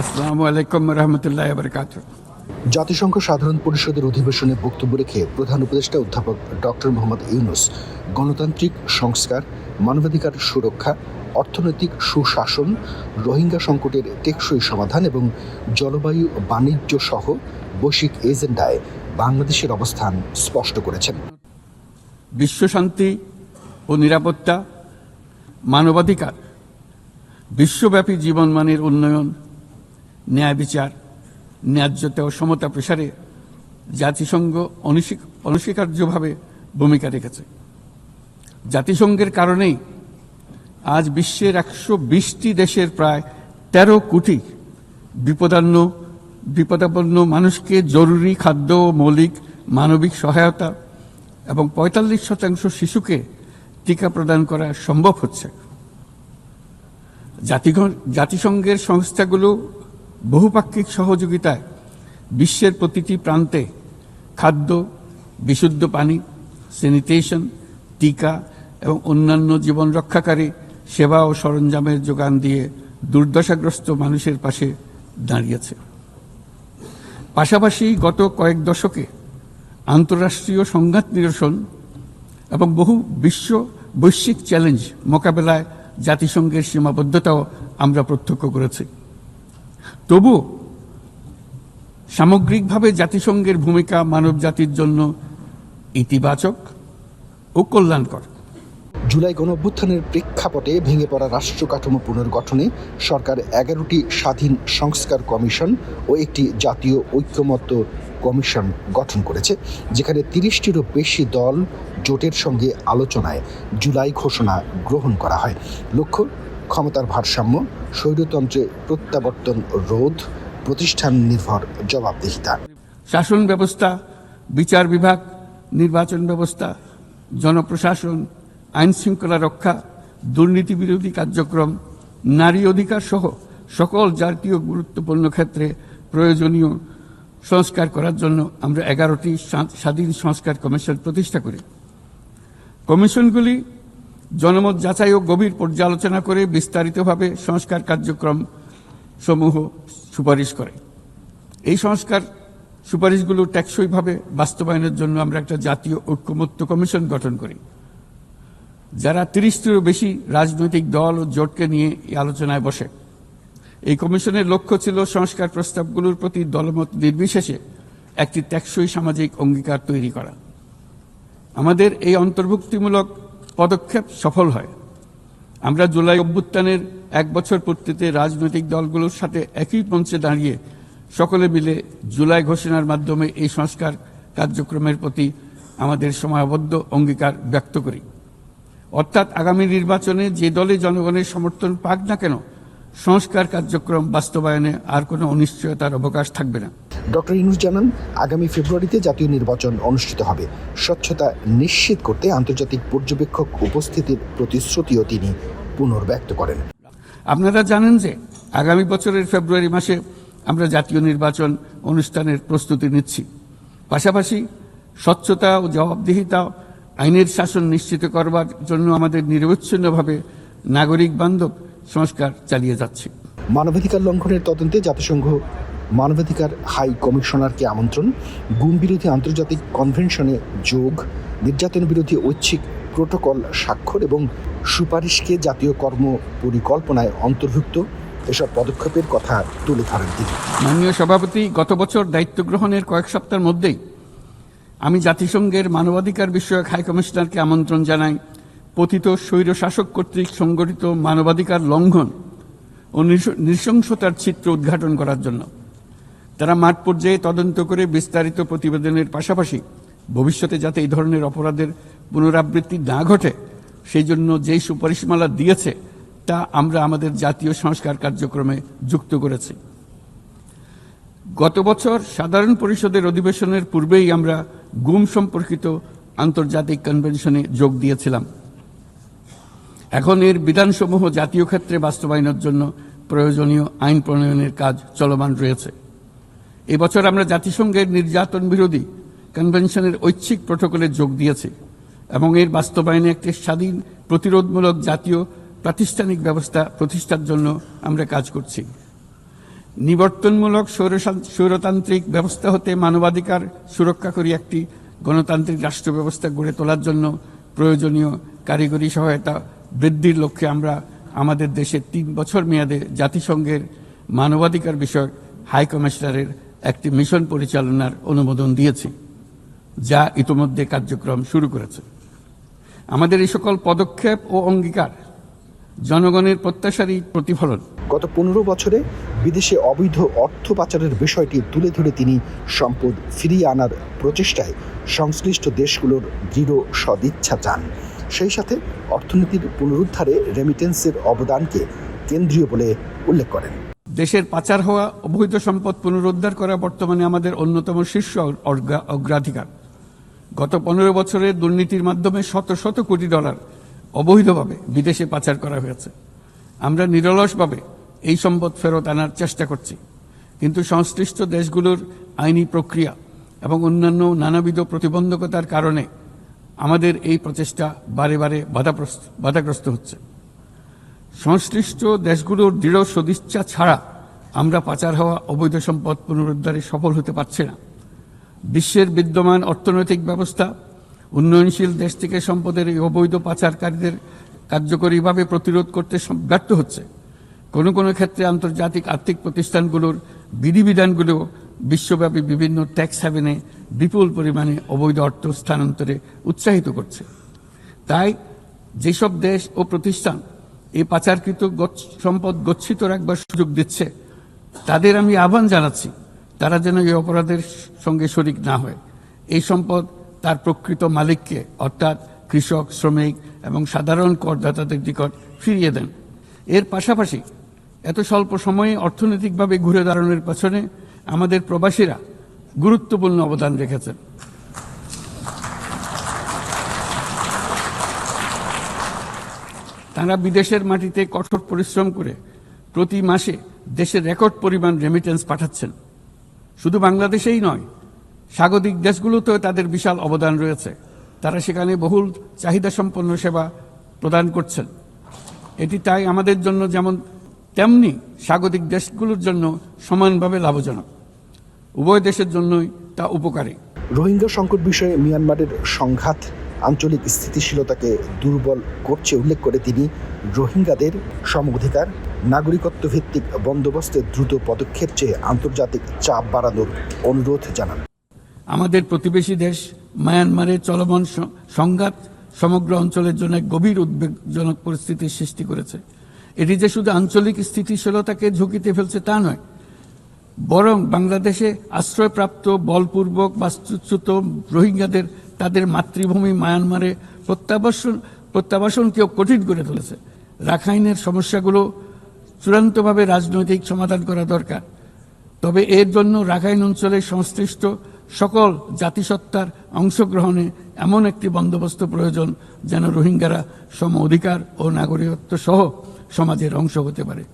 আসসালামু আলাইকুম রহমতুল্লাহ বরকাত জাতিসংঘ সাধারণ পরিষদের অধিবেশনে বক্তব্য রেখে প্রধান উপদেষ্টা অধ্যাপক ডক্টর মোহাম্মদ ইউনুস গণতান্ত্রিক সংস্কার মানবাধিকার সুরক্ষা অর্থনৈতিক সুশাসন রোহিঙ্গা সংকটের টেকসই সমাধান এবং জলবায়ু বাণিজ্য সহ বৈশ্বিক এজেন্ডায় বাংলাদেশের অবস্থান স্পষ্ট করেছেন। বিশ্বশান্তি ও নিরাপত্তা মানবাধিকার বিশ্বব্যাপী জীবনমানের উন্নয়ন ন্যায় বিচার, ন্যায্যতা ও সমতা প্রসারে জাতিসংঘ অনস্বী- অনস্বীকার্যভাবে ভূমিকা রেখেছে। জাতিসংঘের কারণেই আজ বিশ্বের একশো বিশটি দেশের প্রায় তেরো কোটি বিপদান্ন, বিপদাপন্ন মানুষকে জরুরি খাদ্য মৌলিক মানবিক সহায়তা এবং পঁয়তাল্লিশ শতাংশ শিশুকে টিকা প্রদান করা সম্ভব হচ্ছে। জাতিসংঘের সংস্থাগুলো বহুপাক্ষিক সহযোগিতায় বিশ্বের প্রতিটি প্রান্তে খাদ্য, বিশুদ্ধ পানি, স্যানিটেশন, টিকা এবং অন্যান্য জীবন রক্ষাকারী সেবা ও সরঞ্জামের যোগান দিয়ে দুর্দশাগ্রস্ত মানুষের পাশে দাঁড়িয়েছে। পাশাপাশি গত কয়েক দশকে আন্তঃরাষ্ট্রীয় সংঘাত নিরসন এবং বহু বিশ্ব বৈশ্বিক চ্যালেঞ্জ মোকাবেলায় জাতিসংঘের সীমাবদ্ধতাও আমরা প্রত্যক্ষ করেছি। তবু সামগ্রিকভাবে জাতিসংঘের ভূমিকা মানব জাতির জন্য ইতিবাচক ও কল্যাণকর। জুলাই গণ অভ্যুত্থানের প্রেক্ষাপটে ভেঙে পড়া রাষ্ট্র কাঠামো পুনর্গঠনে সরকার এগারোটি স্বাধীন সংস্কার কমিশন ও একটি জাতীয় ঐক্যমত্য কমিশন গঠন করেছে, যেখানে তিরিশটিরও বেশি দল জোটের সঙ্গে আলোচনায় জুলাই ঘোষণা গ্রহণ করা হয়। লক্ষ্য ক্ষমতার ভারসাম্য, স্বৈরতন্ত্রে প্রত্যাবর্তন রোধ, প্রতিষ্ঠান নির্ভর জবাবদিহিতা। শাসন ব্যবস্থা, বিচার বিভাগ, নির্বাচন ব্যবস্থা, জনপ্রশাসন, আইন শৃঙ্খলা রক্ষা, দুর্নীতি বিরোধী কার্যক্রম, নারী অধিকার সহ সকল জাতীয় গুরুত্বপূর্ণ ক্ষেত্রে প্রয়োজনীয় সংস্কার করার জন্য আমরা এগারোটি স্বাধীন সংস্কার কমিশন প্রতিষ্ঠা করি। কমিশনগুলি জনমত যাচাই ও গভীর পর্যালোচনা করে বিস্তারিতভাবে সংস্কার কার্যক্রম সমূহ সুপারিশ করে। এই সংস্কার সুপারিশগুলো টেকসইভাবে বাস্তবায়নের জন্য আমরা একটা জাতীয় ঐক্যমত্য কমিশন গঠন করি। যারা তিরিশটিরও বেশি রাজনৈতিক দল ও জোটকে নিয়ে এই আলোচনায় বসে। এই কমিশনের লক্ষ্য ছিল সংস্কার প্রস্তাবগুলোর প্রতি দলমত নির্বিশেষে একটি টেকসই সামাজিক অঙ্গীকার তৈরি করা। আমাদের এই অন্তর্ভুক্তিমূলক পদক্ষেপ সফল হয়। আমরা জুলাই অভ্যুত্থানের এক বছর পূর্তিতে রাজনৈতিক দলগুলোর সাথে একই মঞ্চে দাঁড়িয়ে সকলে মিলে জুলাই ঘোষণার মাধ্যমে এই সংস্কার কার্যক্রমের প্রতি আমাদের সময়বদ্ধ অঙ্গীকার ব্যক্ত করি। অর্থাৎ আগামী নির্বাচনে যে দলে জনগণের সমর্থন পাক না কেন সংস্কার কার্যক্রম বাস্তবায়নে আর কোনো অনিশ্চয়তার অবকাশ থাকবে না। ডক্টর ইনুস জানান আগামী ফেব্রুয়ারিতে জাতীয় নির্বাচন অনুষ্ঠিত হবে। স্বচ্ছতা নিশ্চিত করতে আন্তর্জাতিক পর্যবেক্ষক উপস্থিতির প্রতিশ্রুতিও তিনি পুনর্ব্যক্ত করেন। আপনারা জানেন যে আগামী বছরের ফেব্রুয়ারি মাসে আমরা জাতীয় নির্বাচন অনুষ্ঠানের প্রস্তুতি নিচ্ছি। পাশাপাশি স্বচ্ছতা ও জবাবদিহিতা আইনের শাসন নিশ্চিত করবার জন্য আমাদের নিরবচ্ছিন্নভাবে নাগরিক বান্ধব সংস্কার চালিয়ে যাচ্ছে। মানবাধিকার লঙ্ঘনের তদন্তে জাতিসংঘ মানবাধিকার হাই কমিশনারকে আমন্ত্রণ গুম বিরোধী আন্তর্জাতিক কনভেনশনে যোগ নির্যাতন বিরোধী ঐচ্ছিক প্রোটোকল স্বাক্ষর এবং সুপারিশকে জাতীয় কর্ম পরিকল্পনায় অন্তর্ভুক্ত। এসব পদক্ষেপের কথা তুলে ধরেন তিনি। মাননীয় সভাপতি গত বছর দায়িত্ব গ্রহণের কয়েক সপ্তাহের মধ্যেই আমি জাতিসংঘের মানবাধিকার বিষয়ক হাই কমিশনারকে আমন্ত্রণ জানাই। পতিত স্বৈরশাসক কর্তৃক সংগঠিত মানবাধিকার লঙ্ঘন ও নৃশংসতার চিত্র উদ্ঘাটন করার জন্য। তারা মাঠ পর্যায়ে তদন্ত করে বিস্তারিত প্রতিবেদনের পাশাপাশি ভবিষ্যতে যাতে এই ধরনের অপরাধের পুনরাবৃত্তি না ঘটে, সেই জন্য যেই সুপারিশমালা দিয়েছে, তা আমরা আমাদের জাতীয় সংস্কার কার্যক্রমে যুক্ত করেছি। গত বছর সাধারণ পরিষদের অধিবেশনের পূর্বেই আমরা গুম সম্পর্কিত আন্তর্জাতিক কনভেনশনে যোগ দিয়েছিলাম। এখন এর বিধানসমূহ জাতীয় ক্ষেত্রে বাস্তবায়নের জন্য প্রয়োজনীয় আইন প্রণয়নের কাজ চলমান রয়েছে। এবছর আমরা জাতিসংঘের নির্যাতন বিরোধী কনভেনশনের ঐচ্ছিক প্রোটোকলে যোগ দিয়েছি এবং এর বাস্তবায়নে একটি স্বাধীন, প্রতিরোধমূলক জাতীয় প্রাতিষ্ঠানিক ব্যবস্থা প্রতিষ্ঠার জন্য আমরা কাজ করছি। নিবর্তনমূলক সৌরতান্ত্রিক ব্যবস্থা হতে মানবাধিকার সুরক্ষা করি একটি গণতান্ত্রিক রাষ্ট্র ব্যবস্থা গড়ে তোলার জন্য প্রয়োজনীয় কারিগরি সহায়তা বৃদ্ধির লক্ষ্যে আমরা আমাদের দেশের তিন বছর মেয়াদে জাতিসংঘের মানবাধিকার বিষয়ক হাই কমিশনারের একটি মিশন পরিচালনার অনুমোদন দিয়েছি, যা ইতোমধ্যে কার্যক্রম শুরু করেছে। আমাদের এই সকল পদক্ষেপ ও অঙ্গীকার জনগণের প্রত্যাশারই প্রতিফলন। গত পনেরো বছরে বিদেশে অবৈধ অর্থ পাচারের বিষয়টি তুলে ধরে তিনি সম্পদ ফিরিয়ে আনার প্রচেষ্টায় সংশ্লিষ্ট দেশগুলোর দৃঢ় সদিচ্ছা চান। সেই সাথে অর্থনীতির পুনরুদ্ধারে রেমিটেন্সের অবদানকে কেন্দ্রীয় বলে উল্লেখ করেন। দেশের পাচার হওয়া, অবৈধ সম্পদ পুনরুদ্ধার করা বর্তমানে আমাদের অন্যতম শীর্ষ অগ্রা- অগ্রাধিকার। গত পনেরো বছরে দুর্নীতির মাধ্যমে শত শত কোটি ডলার অবৈধভাবে বিদেশে পাচার করা হয়েছে। আমরা নিরলসভাবে এই সম্পদ ফেরত আনার চেষ্টা করছি। কিন্তু সংশ্লিষ্ট দেশগুলোর আইনি প্রক্রিয়া এবং অন্যান্য নানাবিধ প্রতিবন্ধকতার কারণে আমাদের এই প্রচেষ্টা বারে বারে বাধাপ্রস্ত, বাধাগ্রস্ত হচ্ছে। সংশ্লিষ্ট দেশগুলোর দৃঢ় সদিচ্ছা ছাড়া আমরা পাচার হওয়া অবৈধ সম্পদ পুনরুদ্ধারে সফল হতে পারছি না। বিশ্বের বিদ্যমান অর্থনৈতিক ব্যবস্থা, উন্নয়নশীল দেশ থেকে সম্পদের এই অবৈধ পাচারকারীদের কার্যকরীভাবে প্রতিরোধ করতে ব্যর্থ হচ্ছে। কোনো কোনো ক্ষেত্রে আন্তর্জাতিক আর্থিক প্রতিষ্ঠানগুলোর বিধিবিধানগুলো বিশ্বব্যাপী বিভিন্ন ট্যাক্স হ্যাভেনে বিপুল পরিমাণে অবৈধ অর্থ স্থানান্তরে উৎসাহিত করছে। তাই যেসব দেশ ও প্রতিষ্ঠান এই পাচারকৃত সম্পদ গচ্ছিত রাখবার সুযোগ দিচ্ছে, তাদের আমি আহ্বান জানাচ্ছি, তারা যেন এই অপরাধের সঙ্গে শরিক না হয়। এই সম্পদ তার প্রকৃত মালিককে, অর্থাৎ কৃষক, শ্রমিক এবং সাধারণ করদাতাদের নিকট ফিরিয়ে দেন। এর পাশাপাশি এত স্বল্প সময়ে অর্থনৈতিকভাবে ঘুরে দাঁড়ানোর পেছনে আমাদের প্রবাসীরা গুরুত্বপূর্ণ অবদান রেখেছেন। তারা বিদেশের মাটিতে কঠোর পরিশ্রম করে প্রতি মাসে দেশের রেকর্ড পরিমাণ রেমিটেন্স পাঠাচ্ছেন। শুধু বাংলাদেশেই নয়, স্বাগতিক দেশগুলোতেও তাদের বিশাল অবদান রয়েছে। তারা সেখানে বহুল চাহিদা সম্পন্ন সেবা প্রদান করছেন। এটি তাই আমাদের জন্য যেমন তেমনি স্বাগতিক দেশগুলোর জন্য সমানভাবে লাভজনক। উভয় দেশের জন্যই তা উপকারী। রোহিঙ্গা সংকট বিষয়ে মিয়ানমারের সংঘাত আঞ্চলিক স্থিতিশীলতাকে দুর্বল করছে উল্লেখ করে তিনি রোহিঙ্গাদের সম অধিকার নাগরিকত্ব ভিত্তিক বন্দোবস্তের দ্রুত পদক্ষেপ চেয়ে আন্তর্জাতিক চাপ বাড়ানোর অনুরোধ জানান। আমাদের প্রতিবেশী দেশ মায়ানমারে চলমান সংঘাত সমগ্র অঞ্চলের জন্য গভীর উদ্বেগজনক পরিস্থিতির সৃষ্টি করেছে। এটি যে শুধু আঞ্চলিক স্থিতিশীলতাকে ঝুঁকিতে ফেলছে তা নয়, বরং বাংলাদেশে আশ্রয়প্রাপ্ত, বলপূর্বক বাস্তুচ্যুত রোহিঙ্গাদের তাদের মাতৃভূমি মায়ানমারে প্রত্যাবাসন প্রত্যাবাসনকেও কঠিন করে তুলেছে। রাখাইনের সমস্যাগুলো চূড়ান্তভাবে রাজনৈতিক সমাধান করা দরকার। তবে এর জন্য রাখাইন অঞ্চলের সংশ্লিষ্ট সকল জাতিসত্তার অংশগ্রহণে এমন একটি বন্দোবস্ত প্রয়োজন যেন রোহিঙ্গারা সম অধিকার ও নাগরিকত্ব সহ সমাজের অংশ হতে পারে।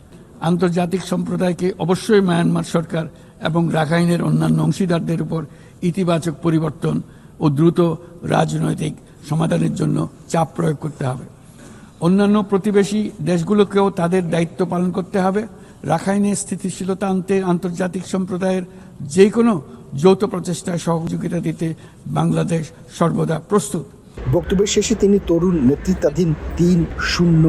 আন্তর্জাতিক সম্প্রদায়কে অবশ্যই মায়ানমার সরকার এবং রাখাইনের অন্যান্য অংশীদারদের উপর ইতিবাচক পরিবর্তন ও দ্রুত রাজনৈতিক সমাধানের জন্য চাপ প্রয়োগ করতে হবে। অন্যান্য প্রতিবেশী দেশগুলোকেও তাদের দায়িত্ব পালন করতে হবে। রাখাইনে স্থিতিশীলতা আনতে আন্তর্জাতিক সম্প্রদায়ের যে কোনো যৌথ প্রচেষ্টায় সহযোগিতা দিতে বাংলাদেশ সর্বদা প্রস্তুত। বক্তব্যের শেষে তিনি তরুণ নেতৃত্বাধীন তিন শূন্য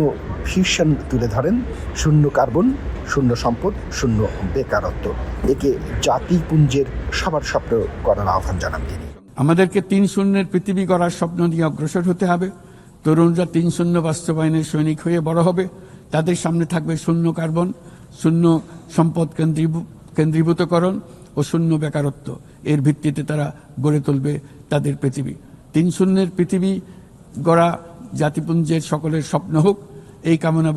ভিশন তুলে ধরেন। শূন্য কার্বন, শূন্য সম্পদ, শূন্য বেকারত্ব। একে জাতিপুঞ্জের সবার স্বপ্ন করার আহ্বান জানান তিনি। আমাদেরকে তিন শূন্যের পৃথিবী গড়ার স্বপ্ন নিয়ে অগ্রসর হতে হবে। তরুণরা তিন শূন্য বাস্তবায়নের সৈনিক হয়ে বড় হবে। তাদের সামনে থাকবে শূন্য কার্বন, শূন্য সম্পদ কেন্দ্রীভূতকরণ ও শূন্য বেকারত্ব। এর ভিত্তিতে তারা গড়ে তুলবে তাদের পৃথিবী। তিন শূন্যের পৃথিবী গড়া জাতিপুঞ্জের সকলের স্বপ্ন হোক এই কামনা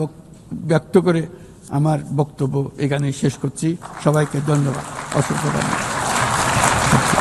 ব্যক্ত করে আমার বক্তব্য এখানে শেষ করছি। সবাইকে ধন্যবাদ। অসংখ্য ধন্যবাদ।